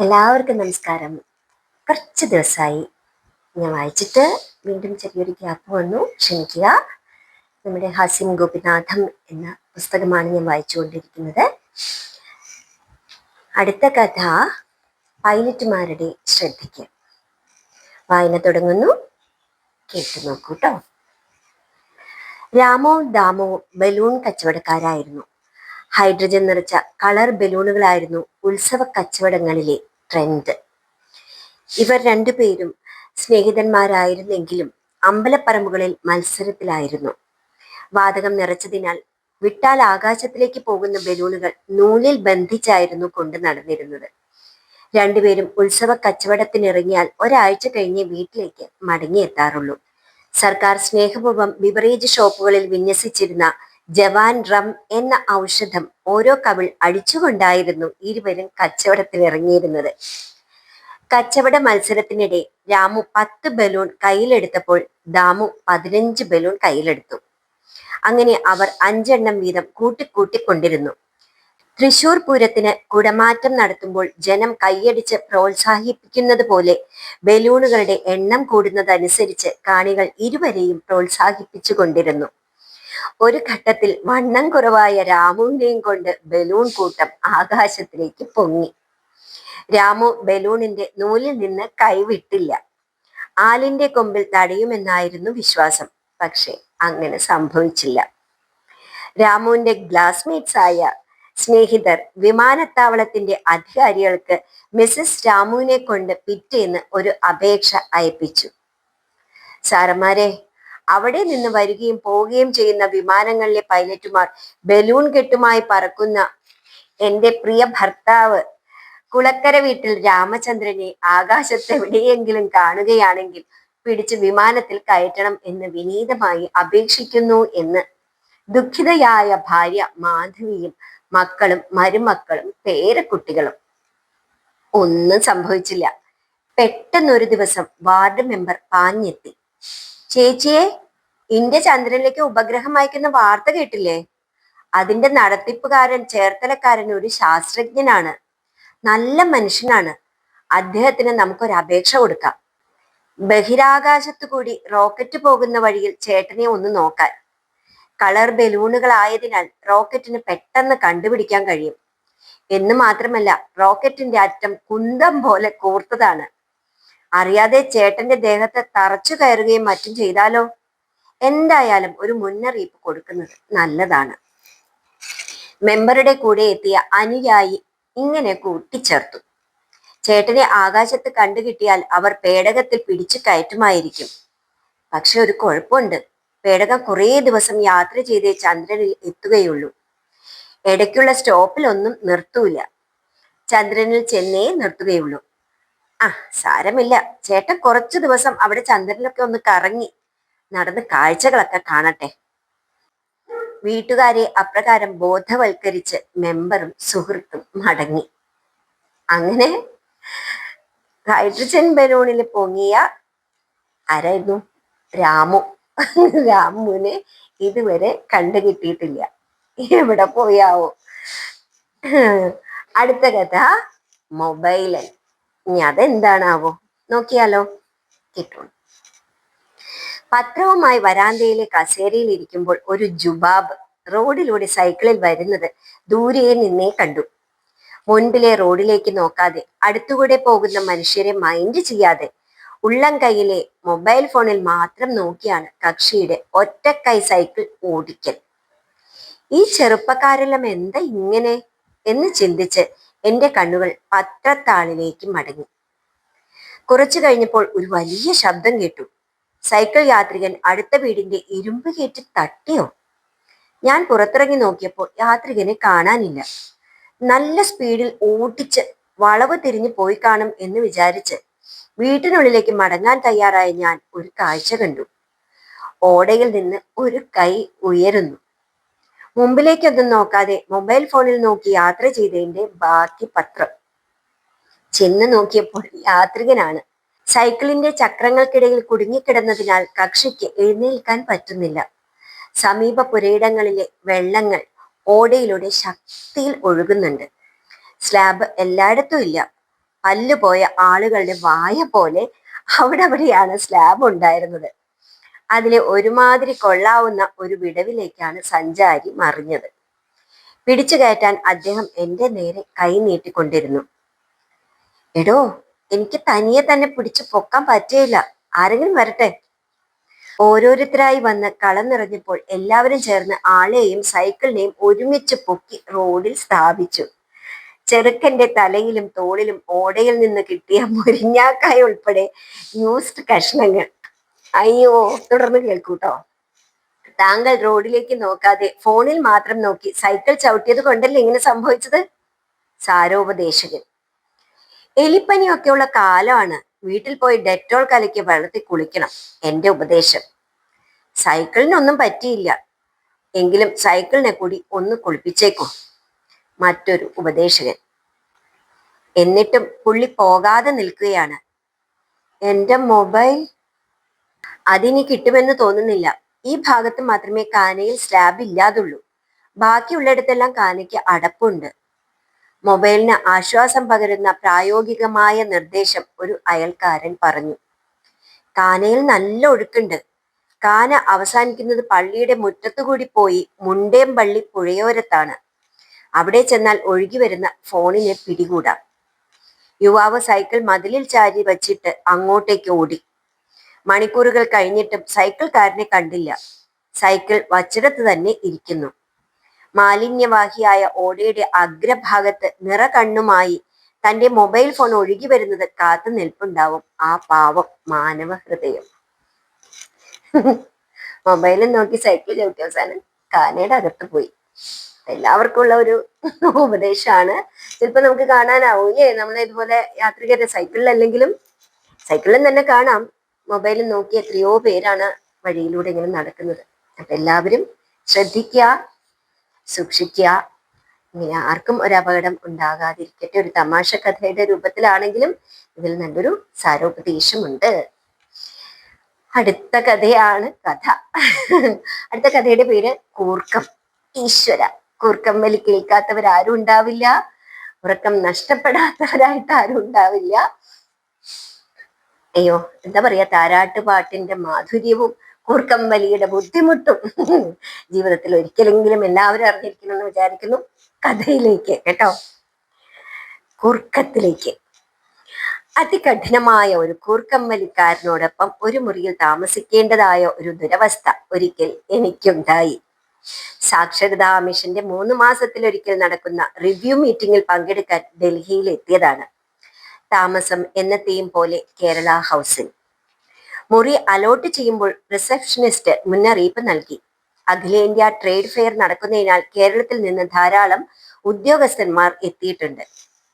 എല്ലാവർക്കും നമസ്കാരം. കുറച്ച് ദിവസമായി ഞാൻ വായിച്ചിട്ട് വീണ്ടും ചെറിയൊരു ഗ്യാപ്പ് വന്നു. ക്ഷമിക്കുക. നമ്മുടെ ഹാസ്യം ഗോപിനാഥം എന്ന പുസ്തകമാണ് ഞാൻ വായിച്ചുകൊണ്ടിരിക്കുന്നത്. അടുത്ത കഥ പൈലറ്റുമാരുടെ ശ്രദ്ധയ്ക്ക്. വായന തുടങ്ങുന്നു. കേട്ടു നോക്കൂട്ടോ രാമവും ദാമവും ബലൂൺ കച്ചവടക്കാരായിരുന്നു. ഹൈഡ്രജൻ നിറച്ച കളർ ബലൂണുകളായിരുന്നു ഉത്സവ കച്ചവടങ്ങളിലെ ട്രെൻഡ്. ഇവർ രണ്ടുപേരും സ്നേഹിതന്മാരായിരുന്നെങ്കിലും അമ്പലപ്പറമ്പുകളിൽ മത്സരത്തിലായിരുന്നു. വാതകം നിറച്ചതിനാൽ വിട്ടാൽ ആകാശത്തിലേക്ക് പോകുന്ന ബലൂണുകൾ നൂലിൽ ബന്ധിച്ചായിരുന്നു കൊണ്ട് നടന്നിരുന്നത്. രണ്ടുപേരും ഉത്സവ കച്ചവടത്തിനിറങ്ങിയാൽ ഒരാഴ്ച കഴിഞ്ഞ് വീട്ടിലേക്ക് മടങ്ങിയെത്താറുള്ളൂ. സർക്കാർ സ്നേഹപൂർവം ബിവറേജ് ഷോപ്പുകളിൽ വിന്യസിച്ചിരുന്ന ജവാൻ റം എന്ന ഔഷധം ഓരോ കവിൾ അടിച്ചുകൊണ്ടായിരുന്നു ഇരുവരും കച്ചവടത്തിൽ ഇറങ്ങിയിരുന്നത്. കച്ചവട മത്സരത്തിനിടെ രാമു പത്ത് ബലൂൺ കയ്യിലെടുത്തപ്പോൾ ദാമു പതിനഞ്ച് ബലൂൺ കയ്യിലെടുത്തു. അങ്ങനെ അവർ അഞ്ചെണ്ണം വീതം കൂട്ടിക്കൂട്ടിക്കൊണ്ടിരുന്നു. തൃശൂർ പൂരത്തിന് കുടമാറ്റം നടത്തുമ്പോൾ ജനം കൈയടിച്ച് പ്രോത്സാഹിപ്പിക്കുന്നത് പോലെ ബലൂണുകളുടെ എണ്ണം കൂടുന്നതനുസരിച്ച് കാണികൾ ഇരുവരെയും പ്രോത്സാഹിപ്പിച്ചു കൊണ്ടിരുന്നു ഒരു ഘട്ടത്തിൽ വണ്ണം കുറവായ രാമുവിനെയും കൊണ്ട് ബലൂൺ കൂട്ടം ആകാശത്തിലേക്ക് പൊങ്ങി. രാമു ബലൂണിന്റെ നൂലിൽ നിന്ന് കൈവിട്ടില്ല. ആലിന്റെ കൊമ്പിൽ തടയുമെന്നായിരുന്നു വിശ്വാസം. പക്ഷെ അങ്ങനെ സംഭവിച്ചില്ല. രാമുവിന്റെ ഗ്ലാസ്മേറ്റ്സ് ആയ സ്നേഹിതർ വിമാനത്താവളത്തിന്റെ അധികാരികൾക്ക് മിസസ് രാമുവിനെ കൊണ്ട് പിറ്റേന്ന് ഒരു അപേക്ഷ അയപ്പിച്ചു. സാറന്മാരെ അവിടെ നിന്ന് വരികയും പോവുകയും ചെയ്യുന്ന വിമാനങ്ങളിലെ പൈലറ്റുമാർ ബലൂൺ കെട്ടുമായി പറക്കുന്ന എന്റെ പ്രിയ ഭർത്താവ് കുളക്കര വീട്ടിൽ രാമചന്ദ്രനെ ആകാശത്ത് എവിടെയെങ്കിലും കാണുകയാണെങ്കിൽ പിടിച്ച് വിമാനത്തിൽ കയറ്റണം എന്ന് വിനീതമായി അപേക്ഷിക്കുന്നു എന്ന്. ദുഃഖിതയായ ഭാര്യ മാധവിയും മക്കളും മരുമക്കളും പേരക്കുട്ടികളും. ഒന്നും സംഭവിച്ചില്ല. പെട്ടെന്നൊരു ദിവസം വാർഡ് മെമ്പർ പാഞ്ഞെത്തി. ചേച്ചിയെ ഇന്ത്യ ചന്ദ്രനിലേക്ക് ഉപഗ്രഹം അയക്കുന്ന വാർത്ത കേട്ടില്ലേ? അതിന്റെ നടത്തിപ്പുകാരൻ ചേർത്തലക്കാരൻ ഒരു ശാസ്ത്രജ്ഞനാണ്. നല്ല മനുഷ്യനാണ്. അദ്ദേഹത്തിന് നമുക്കൊരു അപേക്ഷ കൊടുക്കാം. ബഹിരാകാശത്തു കൂടി റോക്കറ്റ് പോകുന്ന വഴിയിൽ ചേട്ടനെ ഒന്ന് നോക്കാൻ. കളർ ബലൂണുകൾ ആയതിനാൽ റോക്കറ്റിന് പെട്ടെന്ന് കണ്ടുപിടിക്കാൻ കഴിയും. എന്ന് മാത്രമല്ല റോക്കറ്റിന്റെ അറ്റം കുന്തം പോലെ കൂർത്തതാണ്. അറിയാതെ ചേട്ടന്റെ ദേഹത്തെ തറച്ചു കയറുകയും മറ്റും ചെയ്താലോ? എന്തായാലും ഒരു മുന്നറിയിപ്പ് കൊടുക്കുന്നത് നല്ലതാണ്. മെമ്പറുടെ കൂടെ എത്തിയ അനുയായി ഇങ്ങനെ കൂട്ടിച്ചേർത്തു. ചേട്ടനെ ആകാശത്ത് കണ്ടുകിട്ടിയാൽ അവർ പേടകത്തിൽ പിടിച്ചു കയറ്റുമായിരിക്കും. പക്ഷെ ഒരു കുഴപ്പമുണ്ട്. പേടകം കുറേ ദിവസം യാത്ര ചെയ്തേ ചന്ദ്രനിൽ എത്തുകയുള്ളൂ. ഇടയ്ക്കുള്ള സ്റ്റോപ്പിലൊന്നും നിർത്തൂല. ചന്ദ്രനിൽ ചെന്നേ നിർത്തുകയുള്ളൂ. ആ സാരമില്ല. ചേട്ടൻ കുറച്ചു ദിവസം അവിടെ ചന്ദ്രനിലൊക്കെ ഒന്ന് കറങ്ങി നടന്ന് കാഴ്ചകളൊക്കെ കാണട്ടെ. വീട്ടുകാരെ അപ്രകാരം ബോധവൽക്കരിച്ച് മെമ്പറും സുഹൃത്തും മടങ്ങി. അങ്ങനെ ഹൈഡ്രജൻ ബലൂണിൽ പൊങ്ങിയ ആരായിരുന്നു? രാമു. രാമുവിനെ ഇതുവരെ കണ്ടു കിട്ടിയിട്ടില്ല എവിടെ പോയാവോ? അടുത്ത കഥ മൊബൈലൻ. ഇനി അതെന്താണാവോ? നോക്കിയാലോ? കിട്ടും. പത്രവുമായി വരാന്തയിലെ കസേരയിൽ ഇരിക്കുമ്പോൾ ഒരു ജുബാബ് റോഡിലൂടെ സൈക്കിളിൽ വരുന്നത് ദൂരെ നിന്നേ കണ്ടു. മുൻപിലെ റോഡിലേക്ക് നോക്കാതെ അടുത്തുകൂടെ പോകുന്ന മനുഷ്യരെ മൈൻഡ് ചെയ്യാതെ ഉള്ളം കൈയിലെ മൊബൈൽ ഫോണിൽ മാത്രം നോക്കിയാണ് കക്ഷിയുടെ ഒറ്റക്കൈ സൈക്കിൾ ഓടിക്കൽ. ഈ ചെറുപ്പക്കാരെല്ലാം എന്താ ഇങ്ങനെ? എന്ന് ചിന്തിച്ച് എന്റെ കണ്ണുകൾ പത്രത്താളിലേക്ക് മടങ്ങി. കുറച്ചു കഴിഞ്ഞപ്പോൾ ഒരു വലിയ ശബ്ദം കേട്ടു. സൈക്കിൾ യാത്രികൻ അടുത്ത വീടിന്റെ ഇരുമ്പ് കയറ്റി തട്ടിയോ? ഞാൻ പുറത്തിറങ്ങി നോക്കിയപ്പോൾ യാത്രികനെ കാണാനില്ല. നല്ല സ്പീഡിൽ ഓടിച്ച് വളവ് തിരിഞ്ഞു പോയി കാണും എന്ന് വിചാരിച്ച് വീട്ടിനുള്ളിലേക്ക് മടങ്ങാൻ തയ്യാറായ ഞാൻ ഒരു കാഴ്ച കണ്ടു. ഓടയിൽ നിന്ന് ഒരു കൈ ഉയരുന്നു. മുമ്പിലേക്കൊന്നും നോക്കാതെ മൊബൈൽ ഫോണിൽ നോക്കി യാത്ര ചെയ്തതിന്റെ ബാക്കി പത്രം. ചെന്ന് നോക്കിയപ്പോൾ യാത്രികനാണ്. സൈക്കിളിന്റെ ചക്രങ്ങൾക്കിടയിൽ കുടുങ്ങിക്കിടന്നതിനാൽ കക്ഷിക്ക് എഴുന്നേൽക്കാൻ പറ്റുന്നില്ല. സമീപ പുരയിടങ്ങളിലെ വെള്ളങ്ങൾ ഓടയിലൂടെ ശക്തിയിൽ ഒഴുകുന്നുണ്ട്. സ്ലാബ് എല്ലായിടത്തും ഇല്ല. പല്ലുപോയ ആളുകളുടെ വായ പോലെ അവിടെ അവിടെയാണ് സ്ലാബ് ഉണ്ടായിരുന്നത്. അതിലെ ഒരുമാതിരി കൊള്ളാവുന്ന ഒരു വിടവിലേക്കാണ് സഞ്ചാരി മറിഞ്ഞത്. പിടിച്ചു കയറ്റാൻ അദ്ദേഹം എന്റെ നേരെ കൈ നീട്ടിക്കൊണ്ടിരുന്നു. എടോ എനിക്ക് തനിയെ തന്നെ പിടിച്ചു പൊക്കാൻ പറ്റിയില്ല. ആരെങ്കിലും വരട്ടെ? ഓരോരുത്തരായി വന്ന് കളം നിറഞ്ഞപ്പോൾ എല്ലാവരും ചേർന്ന് ആളെയും സൈക്കിളിനെയും ഒരുമിച്ച് പൊക്കി റോഡിൽ സ്ഥാപിച്ചു. ചെറുക്കന്റെ തലയിലും തോളിലും ഓടയിൽ നിന്ന് കിട്ടിയ മുരിഞ്ഞാക്കായ ഉൾപ്പെടെ യൂസ്ഡ് കഷ്ണങ്ങൾ. അയ്യോ തുടർന്ന് കേൾക്കൂട്ടോ. താങ്കൾ റോഡിലേക്ക് നോക്കാതെ ഫോണിൽ മാത്രം നോക്കി സൈക്കിൾ ചവിട്ടിയത് കൊണ്ടല്ലേ ഇങ്ങനെ സംഭവിച്ചത്? സാരോപദേശകൻ. എലിപ്പനിയൊക്കെയുള്ള കാലമാണ് വീട്ടിൽ പോയി ഡെറ്റോൾ കലക്കി വെള്ളത്തിൽ കുളിക്കണം എന്റെ ഉപദേശം. സൈക്കിളിനൊന്നും പറ്റിയില്ല. എങ്കിലും സൈക്കിളിനെ കൂടി ഒന്ന് കുളിപ്പിച്ചേക്കോ മറ്റൊരു ഉപദേശകൻ. എന്നിട്ടും പുള്ളി പോകാതെ നിൽക്കുകയാണ്. എന്റെ മൊബൈൽ അതിനി കിട്ടുമെന്ന് തോന്നുന്നില്ല. ഈ ഭാഗത്ത് മാത്രമേ കാനയിൽ സ്ലാബ് ഇല്ലാതുള്ളൂ. ബാക്കിയുള്ളിടത്തെല്ലാം കാനയ്ക്ക് അടപ്പുണ്ട്. മൊബൈലിന് ആശ്വാസം പകരുന്ന പ്രായോഗികമായ നിർദ്ദേശം ഒരു അയൽക്കാരൻ പറഞ്ഞു. കാനയിൽ നല്ല ഒഴുക്കുണ്ട്. കാന അവസാനിക്കുന്നത് പള്ളിയുടെ മുറ്റത്തുകൂടി പോയി മുണ്ടേം പള്ളി പുഴയോരത്താണ്. അവിടെ ചെന്നാൽ ഒഴുകി വരുന്ന ഫോണിനെ പിടികൂടാം. യുവാവ് സൈക്കിൾ മതിലിൽ ചാരി വച്ചിട്ട് അങ്ങോട്ടേക്ക് ഓടി. മണിക്കൂറുകൾ കഴിഞ്ഞിട്ടും സൈക്കിൾക്കാരനെ കണ്ടില്ല. സൈക്കിൾ വച്ചിടത്ത് തന്നെ ഇരിക്കുന്നു. മാലിന്യവാഹിയായ ഓടയുടെ അഗ്രഭാഗത്ത് നിറകണ്ണുമായി തന്റെ മൊബൈൽ ഫോൺ ഒഴുകി വരുന്നത് കാത്തു നിൽപ്പുണ്ടാവും ആ പാവം മാനവ ഹൃദയം മൊബൈലിൽ നോക്കി സൈക്കിൾ ചവിട്ടി അവസാനം കാനയുടെ അകത്ത് പോയി. എല്ലാവർക്കും ഉള്ള ഒരു ഉപദേശമാണ്. ചിലപ്പോ നമുക്ക് കാണാനാവൂലേ നമ്മളെ ഇതുപോലെ യാത്രികരെ സൈക്കിളിലല്ലെങ്കിലും സൈക്കിളിൽ തന്നെ കാണാം. മൊബൈലിൽ നോക്കി എത്രയോ പേരാണ് വഴിയിലൂടെ ഇങ്ങനെ നടക്കുന്നത്. അപ്പൊ എല്ലാവരും ശ്രദ്ധിക്കുക സൂക്ഷിക്കുക. ഇങ്ങനെ ആർക്കും ഒരു അപകടം ഉണ്ടാകാതിരിക്കട്ടെ. ഒരു തമാശ കഥയുടെ രൂപത്തിലാണെങ്കിലും ഇതിൽ നല്ലൊരു സാരോപദേശമുണ്ട്. അടുത്ത കഥയാണ് കഥ. അടുത്ത കഥയുടെ പേര് കൂർക്കം. ഈശ്വര. കൂർക്കം വലി കേൾക്കാത്തവരാരും ഉണ്ടാവില്ല. ഉറക്കം നഷ്ടപ്പെടാത്തവരായിട്ട് ആരും ഉണ്ടാവില്ല. അയ്യോ എന്താ പറയാ താരാട്ട് പാട്ടിന്റെ മാധുര്യവും കൂർക്കം വലിയുടെ ബുദ്ധിമുട്ടും ജീവിതത്തിൽ ഒരിക്കലെങ്കിലും എല്ലാവരും അറിഞ്ഞിരിക്കണമെന്ന് വിചാരിക്കുന്നു. കഥയിലേക്ക് കേട്ടോ? കൂർക്കത്തിലേക്ക്. അതികഠിനമായ ഒരു കൂർക്കമ്മലിക്കാരനോടൊപ്പം ഒരു മുറിയിൽ താമസിക്കേണ്ടതായ ഒരു ദുരവസ്ഥ ഒരിക്കൽ എനിക്കുണ്ടായി. സാക്ഷരതാ മിഷന്റെ മൂന്ന് മാസത്തിലൊരിക്കൽ നടക്കുന്ന റിവ്യൂ മീറ്റിംഗിൽ പങ്കെടുക്കാൻ ഡൽഹിയിൽ എത്തിയതാണ് താമസം എന്നത്തെയും പോലെ കേരള ഹൗസിൽ മുറി അലോട്ട് ചെയ്യുമ്പോൾ റിസപ്ഷനിസ്റ്റ് മുന്നറിയിപ്പ് നൽകി. അഖിലേന്ത്യാ ട്രേഡ് ഫെയർ നടക്കുന്നതിനാൽ കേരളത്തിൽ നിന്ന് ധാരാളം ഉദ്യോഗസ്ഥന്മാർ എത്തിയിട്ടുണ്ട്.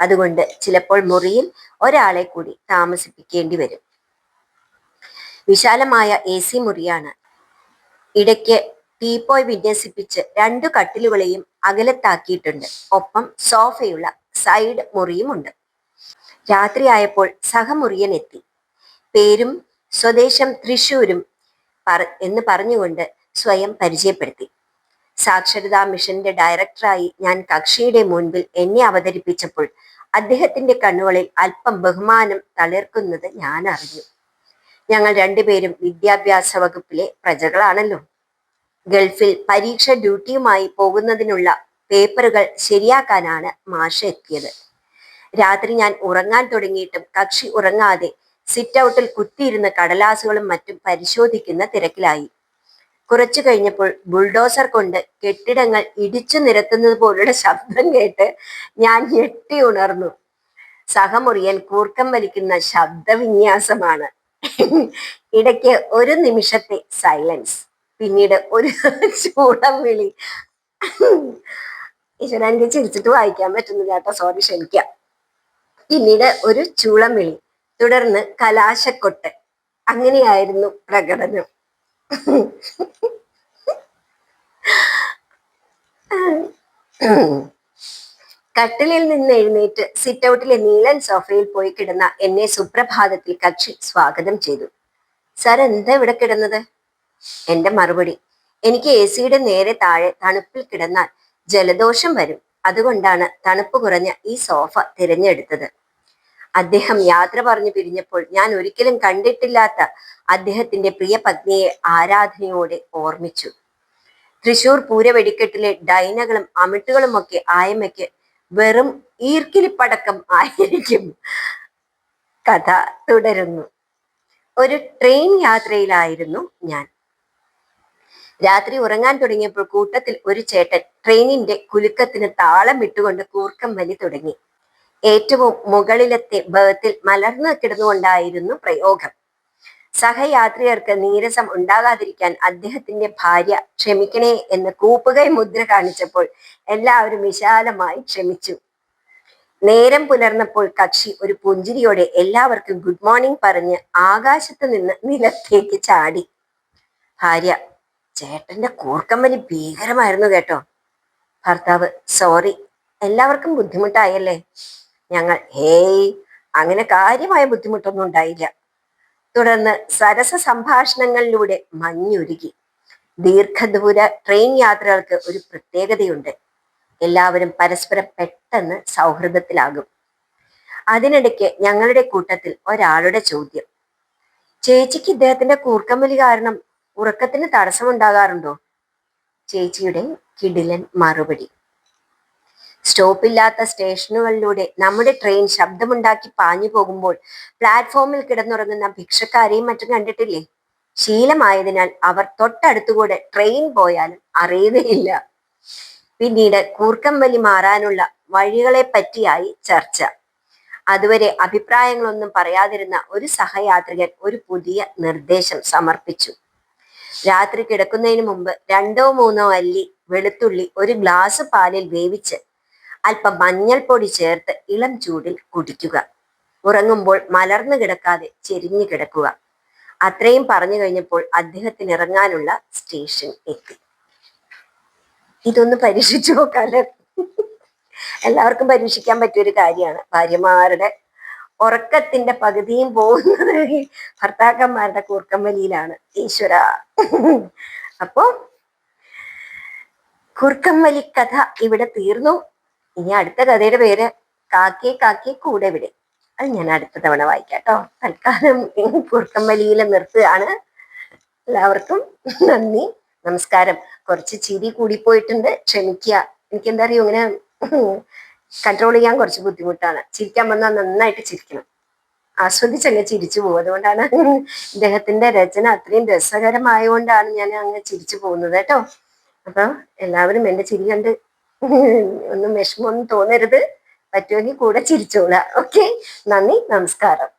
അതുകൊണ്ട് ചിലപ്പോൾ മുറിയിൽ ഒരാളെ കൂടി താമസിപ്പിക്കേണ്ടി വരും. വിശാലമായ എ സി മുറിയാണ്. ഇടയ്ക്ക് ടീപ്പോയ് വിന്യസിപ്പിച്ച് രണ്ടു കട്ടിലുകളെയും അകലത്താക്കിയിട്ടുണ്ട്. ഒപ്പം സോഫയുള്ള സൈഡ് മുറിയുമുണ്ട് രാത്രിയായപ്പോൾ സഹമുറിയൻ എത്തി. പേരും സ്വദേശം തൃശൂരും പറ എന്ന് പറഞ്ഞുകൊണ്ട് സ്വയം പരിചയപ്പെടുത്തി. സാക്ഷരതാ മിഷന്റെ ഡയറക്ടറായി ഞാൻ കക്ഷിയുടെ മുൻപിൽ എന്നെ അവതരിപ്പിച്ചപ്പോൾ അദ്ദേഹത്തിന്റെ കണ്ണുകളിൽ അല്പം ബഹുമാനം തളിർക്കുന്നത് ഞാൻ അറിഞ്ഞു. ഞങ്ങൾ രണ്ടുപേരും വിദ്യാഭ്യാസ വകുപ്പിലെ പ്രജകളാണല്ലോ. ഗൾഫിൽ പരീക്ഷ ഡ്യൂട്ടിയുമായി പോകുന്നതിനുള്ള പേപ്പറുകൾ ശരിയാക്കാനാണ് മാഷ എത്തിയത്. രാത്രി ഞാൻ ഉറങ്ങാൻ തുടങ്ങിയിട്ടും കക്ഷി ഉറങ്ങാതെ സിറ്റ് ഔട്ടിൽ കുത്തിയിരുന്ന കടലാസുകളും മറ്റും പരിശോധിക്കുന്ന തിരക്കിലായി. കുറച്ചു കഴിഞ്ഞപ്പോൾ ബുൾഡോസർ കൊണ്ട് കെട്ടിടങ്ങൾ ഇടിച്ചു നിരത്തുന്നത് പോലുള്ള ശബ്ദം കേട്ട് ഞാൻ ഞെട്ടി ഉണർന്നു. സഹമുറിയൻ കൂർക്കം വലിക്കുന്ന ശബ്ദവിന്യാസമാണ്. ഇടയ്ക്ക് ഒരു നിമിഷത്തെ സൈലൻസ് പിന്നീട് ഒരു ചൂടം വിളി ഈശ്വരൻ ചിരിച്ചിട്ട് വായിക്കാൻ പറ്റുന്നില്ല കേട്ടോ. സോറി ക്ഷമിക്കാം. പിന്നീട് ഒരു ചൂളമിളി തുടർന്ന് കലാശക്കൊട്ട്. അങ്ങനെയായിരുന്നു പ്രകടനം. കട്ടിലിൽ നിന്ന് എഴുന്നേറ്റ് സിറ്റ് ഔട്ടിലെ നീലൻ സോഫയിൽ പോയി കിടന്ന എന്നെ സുപ്രഭാതത്തിൽ കക്ഷി സ്വാഗതം ചെയ്തു. സാർ എന്താ ഇവിടെ കിടന്നത്? എന്റെ മറുപടി. എനിക്ക് എ സിയുടെ നേരെ താഴെ തണുപ്പിൽ കിടന്നാൽ ജലദോഷം വരും. അതുകൊണ്ടാണ് തണുപ്പ് കുറഞ്ഞ ഈ സോഫ തിരഞ്ഞെടുത്തത്. അദ്ദേഹം യാത്ര പറഞ്ഞു പിരിഞ്ഞപ്പോൾ ഞാൻ ഒരിക്കലും കണ്ടിട്ടില്ലാത്ത അദ്ദേഹത്തിന്റെ പ്രിയ പത്നിയെ ആരാധനയോടെ ഓർമ്മിച്ചു. തൃശൂർ പൂര വെടിക്കെട്ടിലെ ഡൈനകളും അമിട്ടുകളും ഒക്കെ ആയമ്മയ്ക്ക് വെറും ഈർക്കിലിപ്പടക്കം ആയിരിക്കും കഥ തുടരുന്നു. ഒരു ട്രെയിൻ യാത്രയിലായിരുന്നു ഞാൻ. രാത്രി ഉറങ്ങാൻ തുടങ്ങിയപ്പോൾ കൂട്ടത്തിൽ ഒരു ചേട്ടൻ ട്രെയിനിന്റെ കുലുക്കത്തിന് താളം വിട്ടുകൊണ്ട് കൂർക്കം വലി തുടങ്ങി. ഏറ്റവും മുകളിലത്തെ ബേത്തിൽ മലർന്നു കിടന്നുകൊണ്ടായിരുന്നു പ്രയോഗം. സഹയാത്രികർക്ക് നീരസം ഉണ്ടാകാതിരിക്കാൻ അദ്ദേഹത്തിന്റെ ഭാര്യ ക്ഷമിക്കണേ എന്ന് കൂപ്പുകൈ മുദ്ര കാണിച്ചപ്പോൾ എല്ലാവരും വിശാലമായി ക്ഷമിച്ചു. നേരം പുലർന്നപ്പോൾ കക്ഷി ഒരു പുഞ്ചിരിയോടെ എല്ലാവർക്കും ഗുഡ് മോർണിംഗ് പറഞ്ഞ് ആകാശത്ത് നിന്ന് നിലത്തേക്ക് ചാടി. ഭാര്യ ചേട്ടന്റെ കൂർക്കമ്പനി ഭീകരമായിരുന്നു കേട്ടോ. ഭർത്താവ് സോറി എല്ലാവർക്കും ബുദ്ധിമുട്ടായല്ലേ? ഞങ്ങൾ ഹേയ് അങ്ങനെ കാര്യമായ ബുദ്ധിമുട്ടൊന്നും ഉണ്ടായില്ല. തുടർന്ന് സരസ സംഭാഷണങ്ങളിലൂടെ മഞ്ഞുരുകി. ദീർഘദൂര ട്രെയിൻ യാത്രകൾക്ക് ഒരു പ്രത്യേകതയുണ്ട്. എല്ലാവരും പരസ്പരം പെട്ടെന്ന് സൗഹൃദത്തിലാകും. അതിനിടയ്ക്ക് ഞങ്ങളുടെ കൂട്ടത്തിൽ ഒരാളുടെ ചോദ്യം. ചേച്ചിക്ക് ഇദ്ദേഹത്തിന്റെ കൂർക്കമ്പലി കാരണം ഉറക്കത്തിന് തടസ്സമുണ്ടാകാറുണ്ടോ? ചേച്ചിയുടെ കിടിലൻ മറുപടി. സ്റ്റോപ്പില്ലാത്ത സ്റ്റേഷനുകളിലൂടെ നമ്മുടെ ട്രെയിൻ ശബ്ദമുണ്ടാക്കി പാഞ്ഞു പോകുമ്പോൾ പ്ലാറ്റ്ഫോമിൽ കിടന്നുറങ്ങുന്ന ഭിക്ഷക്കാരെയും മറ്റും കണ്ടിട്ടില്ലേ? ശീലമായതിനാൽ അവർ തൊട്ടടുത്തുകൂടെ ട്രെയിൻ പോയാലും അറിയുകയില്ല. പിന്നീട് കൂർക്കം വലി മാറാനുള്ള വഴികളെ പറ്റിയായി ചർച്ച. അതുവരെ അഭിപ്രായങ്ങളൊന്നും പറയാതിരുന്ന ഒരു സഹയാത്രികൻ ഒരു പുതിയ നിർദ്ദേശം സമർപ്പിച്ചു. രാത്രി കിടക്കുന്നതിന് മുമ്പ് രണ്ടോ മൂന്നോ അല്ലി വെളുത്തുള്ളി ഒരു ഗ്ലാസ് പാലിൽ വേവിച്ച് അല്പം മഞ്ഞൾപ്പൊടി ചേർത്ത് ഇളം ചൂടിൽ കുടിക്കുക. ഉറങ്ങുമ്പോൾ മലർന്നു കിടക്കാതെ ചെരിഞ്ഞു കിടക്കുക. അത്രയും പറഞ്ഞു കഴിഞ്ഞപ്പോൾ അദ്ദേഹത്തിന് ഇറങ്ങാനുള്ള സ്റ്റേഷൻ എത്തി. ഇതൊന്ന് പരീക്ഷിച്ചു നോക്കാല്ലേ? എല്ലാവർക്കും പരീക്ഷിക്കാൻ പറ്റിയ ഒരു കാര്യമാണ്. ഭാര്യമാരുടെ ഉറക്കത്തിന്റെ പകുതിയും പോകുന്നത് ഭർത്താക്കന്മാരുടെ കൂർക്കമ്പലിയിലാണ് ഈശ്വര. അപ്പോ കുർക്കമ്മലി കഥ ഇവിടെ തീർന്നു. ഇനി അടുത്ത കഥയുടെ പേര് കാക്കി കാക്കി കൂടെ വിടെ. അത് ഞാൻ അടുത്ത തവണ വായിക്കാം കേട്ടോ. തൽക്കാലം കുർക്കമ്മലിയിൽ നിർത്തുകയാണ്. എല്ലാവർക്കും നന്ദി. നമസ്കാരം. കുറച്ച് ചിരി കൂടിപ്പോയിട്ടുണ്ട് ക്ഷമിക്കുക. എനിക്കെന്താ അറിയോ ഇങ്ങനെ കൺട്രോൾ ചെയ്യാൻ കുറച്ച് ബുദ്ധിമുട്ടാണ്. ചിരിക്കാൻ വന്നാൽ നന്നായിട്ട് ചിരിക്കണം. ആസ്വദിച്ചങ്ങ് ചിരിച്ചു പോകും. അതുകൊണ്ടാണ് ഇദ്ദേഹത്തിന്റെ രചന അത്രയും രസകരമായതുകൊണ്ടാണ് ഞാൻ അങ്ങ് ചിരിച്ചു പോകുന്നത് കേട്ടോ. അപ്പൊ എല്ലാവരും എന്റെ ചിരി കണ്ട് ഒന്നും വിഷമമൊന്നും തോന്നരുത്. പറ്റുമെങ്കിൽ കൂടെ ചിരിച്ചോളാം. ഓക്കെ നന്ദി നമസ്കാരം.